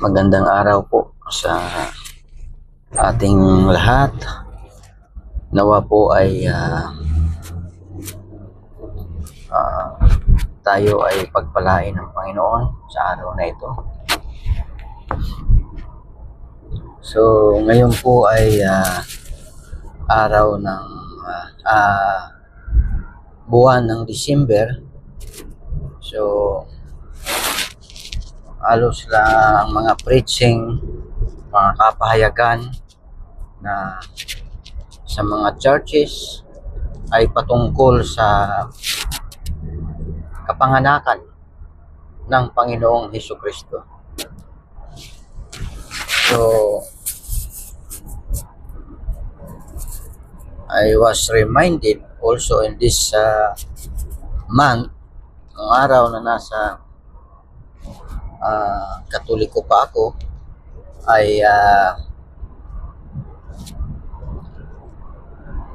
Magandang araw po sa ating lahat. Nawa po ay ah, ah, tayo ay pagpalain ng Panginoon sa araw na ito. So, ngayon po ay ah, araw ng ah, ah, buwan ng December. So, halos lang ang mga preaching, mga kapahayagan na sa mga churches ay patungkol sa kapanganakan ng Panginoong Heso Kristo. So, I was reminded also in this uh, month, ang araw na nasa ah, katoliko pa ako, ay ah,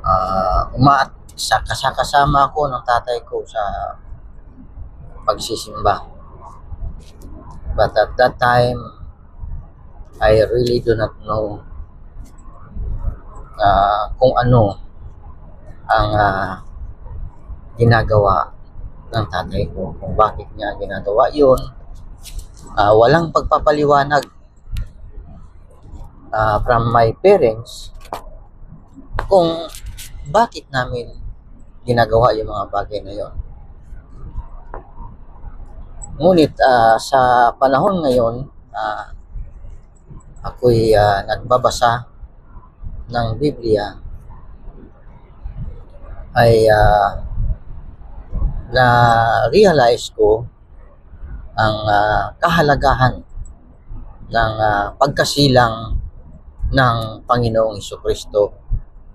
ah, uma sa kasakasama ako ng tatay ko sa pagsisimba. But at that time, I really do not know ah, kung ano ang ah, ginagawa ng tatay ko, kung bakit niya ginagawa yun. Ah, walang pagpapaliwanag ah, from my parents kung bakit namin ginagawa yung mga bagay na yon. Ngunit ah, sa panahon ngayon, ah, ako'y ah, nagbabasa ng Biblia ay ah, na-realize ko ang ah, kahalagahan ng ah, pagkasilang ng Panginoong Iso Kristo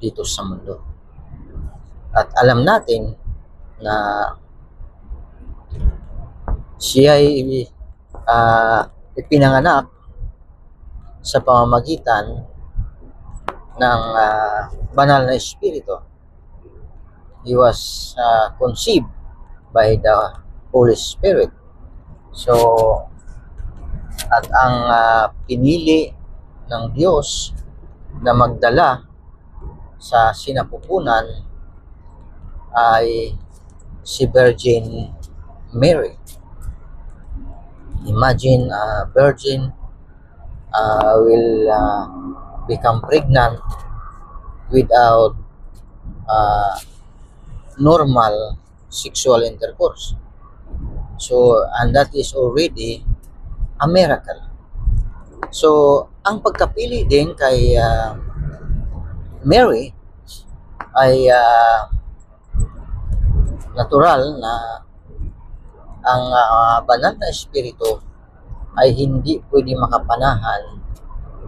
dito sa mundo. At alam natin na siya ay ah, ipinanganak sa pamamagitan ng ah, banal na espiritu. He was ah, conceived by the Holy Spirit. So, at ang ah, pinili ng Diyos na magdala sa sinapupunan ay si Virgin Mary. Imagine a virgin uh, will uh, become pregnant without uh, normal sexual intercourse. So, and that is already a miracle. So, ang pagkapili din kay uh, Mary ay uh, natural na ang uh, banal na espiritu ay hindi pwede makapanahan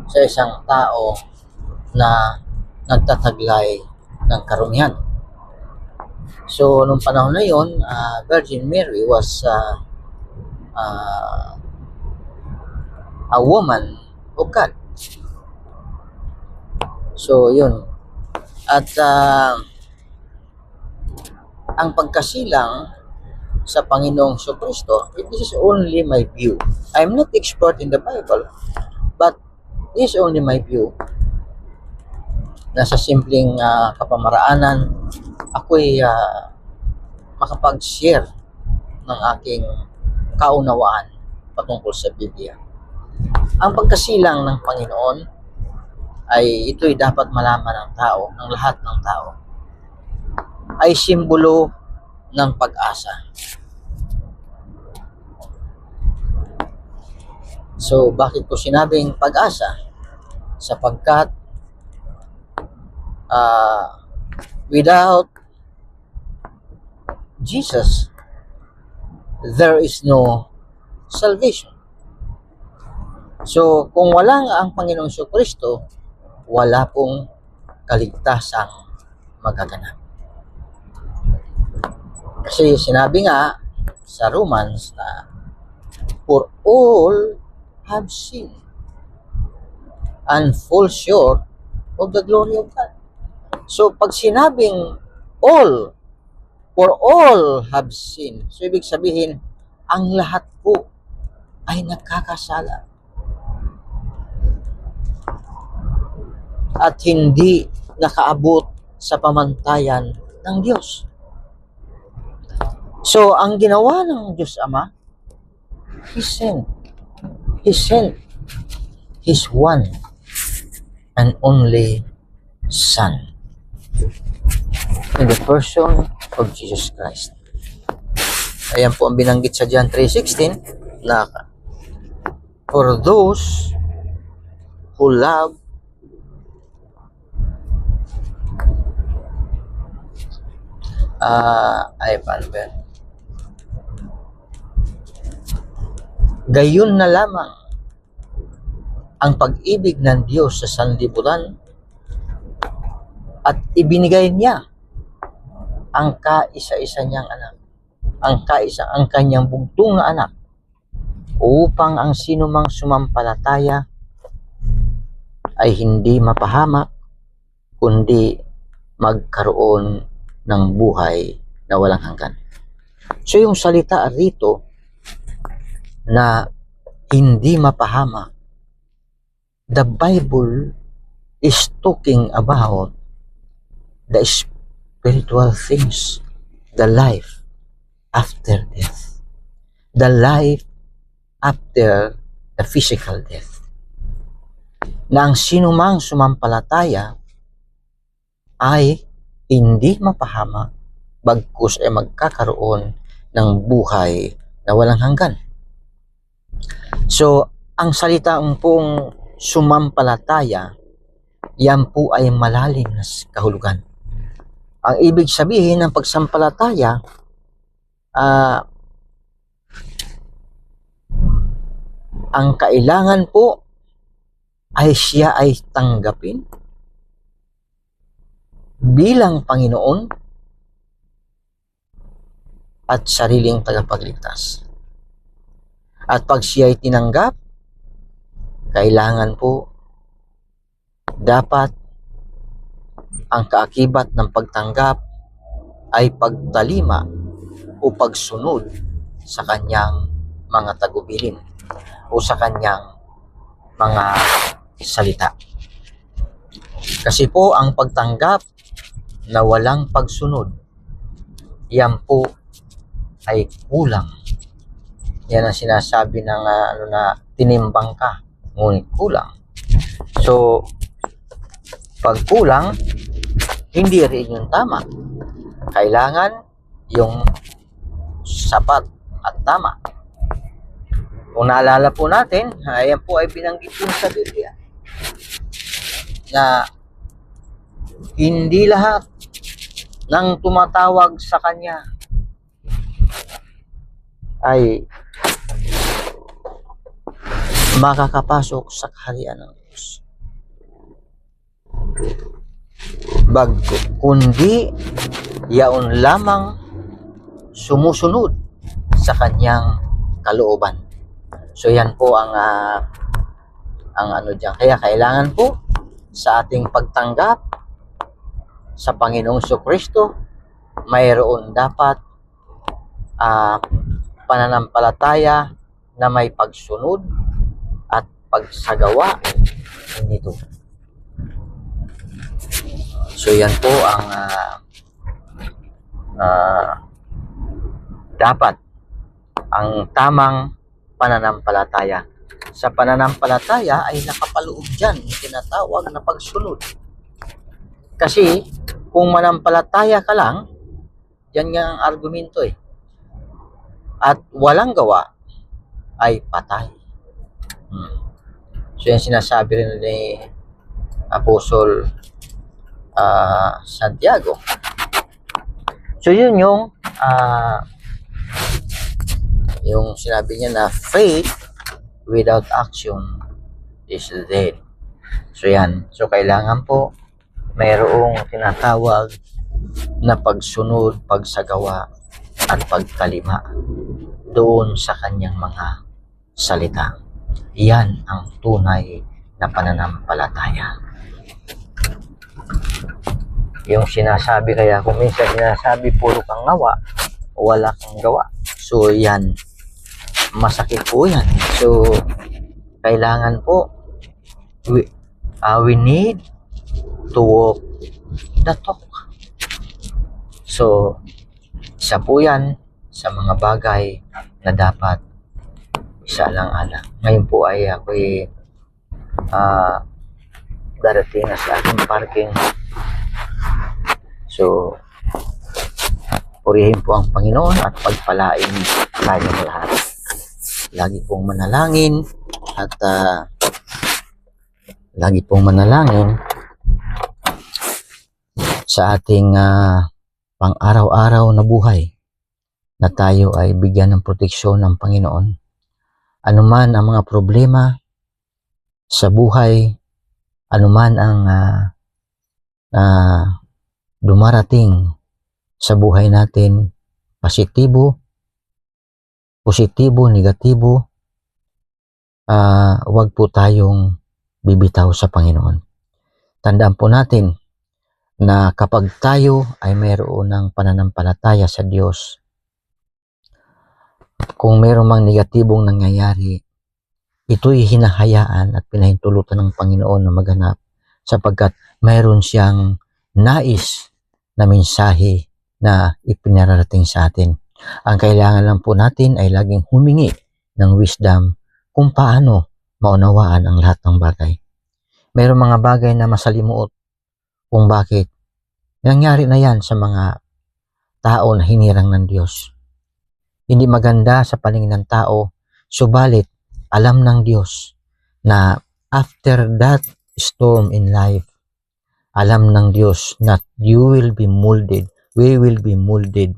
sa isang tao na nagtataglay ng karumihan. So, nung panahon na yon, uh, Virgin Mary was uh, uh, a woman of God. So, yun. At uh, ang pagkasilang sa Panginoong Kristo, it is only my view. I'm not expert in the Bible, but this is only my view na sa simpleng ah, kapamaraanan, ako'y ah, makapag-share ng aking kaunawaan patungkol sa Biblia. Ang pagkasilang ng Panginoon ay ito'y dapat malaman ng tao, ng lahat ng tao, ay simbolo ng pag-asa. So, bakit ko sinabing pag-asa? Sapagkat ah, without Jesus, there is no salvation. So, kung wala ang Panginoong Kristo, wala pong kaligtasang magaganap. Kasi sinabi nga sa Romans na for all have sinned and fall short of the glory of God. So pag sinabing all, for all have sinned, so ibig sabihin, ang lahat po ay nagkakasala. At hindi nakaabot sa pamantayan ng Diyos. So, ang ginawa ng Diyos Ama, He sent. He sent His one and only Son in the person of Jesus Christ. Ayan po ang binanggit sa John 3.16 na for those who love ah ay paano ba? Gayon na lamang ang pag-ibig ng Diyos sa sanlibutan at ibinigay niya ang kaisa-isa niyang anak, ang kaisa ang kanyang bugtong na anak upang ang sinumang sumampalataya ay hindi mapahamak kundi magkaroon ng buhay na walang hanggan. So yung salita rito na hindi mapahamak, the Bible is talking about the spiritual things, the life after death, the life after the physical death. Na ang sinumang sumampalataya ay hindi mapahamak bagkus ay magkakaroon ng buhay na walang hanggan. So, ang salitang pong sumampalataya, yan po ay malalim na kahulugan. Ang ibig sabihin ng pagsampalataya, ah, ang kailangan po ay siya ay tanggapin bilang Panginoon at sariling tagapagligtas. At pag siya ay tinanggap, kailangan po dapat ang kaakibat ng pagtanggap ay pagtalima o pagsunod sa kanyang mga tagubilin o sa kanyang mga salita. Kasi po ang pagtanggap na walang pagsunod, yan po ay kulang. Yan ang sinasabi ng ano na tinimbang ka, ngunit kulang. So, pag kulang, hindi rin yung tama. Kailangan yung sapat at tama. Kung naalala po natin, ayan po ay binanggit po sa Biblia na hindi lahat ng tumatawag sa Kanya ay makakapasok sa kaharian ng Diyos. Bag, kundi yaon lamang sumusunod sa kanyang kalooban. So yan po ang ah, ang ano diyan. Kaya kailangan po sa ating pagtanggap sa Panginoong Kristo mayroon dapat ah, pananampalataya na may pagsunod at pagsagawa nito. So yan po ang ah, ah, dapat ang tamang pananampalataya. Sa pananampalataya ay nakapaloob dyan yung tinatawag na pagsunod. Kasi kung manampalataya ka lang, yan nga ang argumento eh. At walang gawa ay patay. Hmm. So yan sinasabi rin ni Apostol ah, Santiago. So yun yung ah, yung sinabi niya na faith without action is dead. So yan. So kailangan po mayroong tinatawag na pagsunod, pagsagawa at pagkalima doon sa kanyang mga salita. Yan ang tunay na pananampalataya. Yung sinasabi kaya kung minsan sinasabi puro kang ngawa, wala kang gawa. So yan masakit po yan. So, kailangan po, we, uh, we need to walk the talk. So, isa po yan sa mga bagay na dapat isa lang ala. Ngayon po ay ako'y ah darating na sa aking parking. So, purihin po ang Panginoon at pagpalain tayo lahat. Lagi pong manalangin at ah, lagi pong manalangin sa ating ah, pang-araw-araw na buhay na tayo ay bigyan ng proteksyon ng Panginoon. Anuman ang mga problema sa buhay, anuman ang ah, ah, dumarating sa buhay natin, positibo, positibo, negatibo, ah, wag po tayong bibitaw sa Panginoon. Tandaan po natin na kapag tayo ay mayroon ng pananampalataya sa Diyos, kung mayroong mang negatibong nangyayari, ito'y hinahayaan at pinahintulutan ng Panginoon na maganap sapagkat mayroon siyang nais na mensahe na ipinararating sa atin. Ang kailangan lang po natin ay laging humingi ng wisdom kung paano maunawaan ang lahat ng bagay. Mayroong mga bagay na masalimuot kung bakit nangyari na yan sa mga tao na hinirang ng Diyos. Hindi maganda sa paningin ng tao, subalit alam ng Diyos na after that storm in life, alam ng Diyos na you will be molded, we will be molded,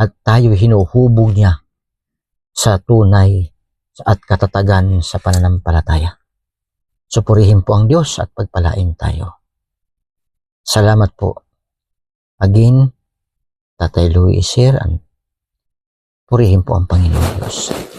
at tayo hinuhubog niya sa tunay at katatagan sa pananampalataya. Supurihin po ang Diyos at pagpalain tayo. Salamat po. Again, Tatay Louis and purihin po ang Panginoon Diyos.